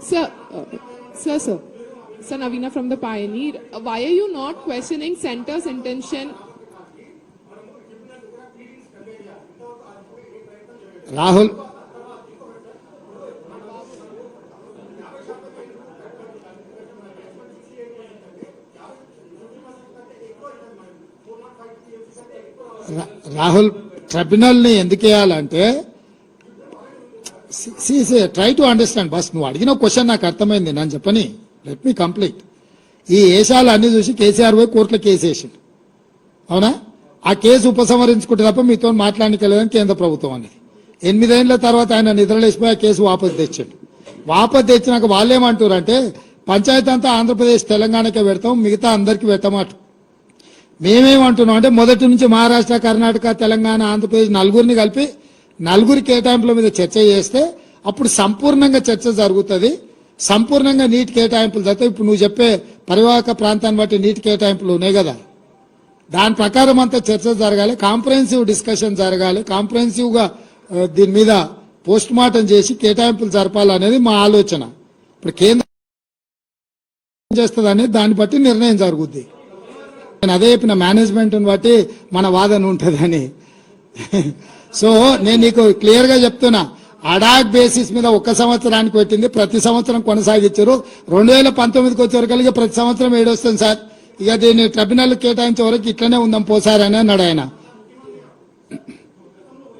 Sir, uh, sir, sir. Sir Navina from the Pioneer. Uh, Why are you not questioning center's intention? Rahul రా- రాహుల్ ట్రిబ్యునల్ని ఎందుకు వేయాలంటే try to understand bus నువ్వు అడిగిన question నాకు అర్థమైంది. నేను చెప్పని లెట్ మీ కంప్లీట్ ఈ ఏషాలు అన్ని చూసి కేసీఆర్ పోయి కోర్టులో కేసు వేసిండు. అవునా? ఆ కేసు ఉపసంహరించుకుంటే తప్ప మీతో మాట్లాడలేదని కేంద్ర ప్రభుత్వం అనేది. ఎనిమిదేళ్ళ తర్వాత ఆయన నిద్రలేసిపోయి ఆ కేసు వాపసు తెచ్చాడు. వాపసు తెచ్చినాక వాళ్ళు ఏమంటారు అంటే పంచాయతీ అంతా ఆంధ్రప్రదేశ్ తెలంగాణకే పెడతాం మిగతా అందరికీ పెట్టమాట. మేమేమంటున్నాం అంటే మొదటి నుంచి మహారాష్ట్ర కర్ణాటక తెలంగాణ ఆంధ్రప్రదేశ్ నలుగురిని కలిపి నలుగురి కేటాయింపుల మీద చర్చ చేస్తే అప్పుడు సంపూర్ణంగా చర్చ జరుగుతుంది. సంపూర్ణంగా నీటి కేటాయింపులు జరుగుతాయి. ఇప్పుడు నువ్వు చెప్పే పరివాహక ప్రాంతాన్ని బట్టి నీటి కేటాయింపులు ఉన్నాయి కదా. దాని ప్రకారం అంతా చర్చ జరగాలి. కాంప్రహెన్సివ్ డిస్కషన్ జరగాలి. కాంప్రహెన్సివ్గా దీని మీద పోస్ట్ మార్టం చేసి కేటాయింపులు జరపాలనేది మా ఆలోచన. ఇప్పుడు కేంద్రం చేస్తుంది అనేది దాన్ని బట్టి నిర్ణయం జరుగుద్ది. నేను అదే చెప్పిన మేనేజ్మెంట్ని బట్టి మన వాదన ఉంటుందని. సో నేను నీకు క్లియర్గా చెప్తున్నా. అడాక్ బేసిస్ మీద ఒక్క సంవత్సరానికి పెట్టింది. ప్రతి సంవత్సరం కొనసాగించారు. రెండు వేల పంతొమ్మిదికి వచ్చేవరకు ప్రతి సంవత్సరం ఏడొస్తుంది సార్. ఇక దీన్ని ట్రిబ్యునల్ కేటాయించే వరకు ఇట్లనే ఉందాం పోసారని అన్నాడు ఆయన.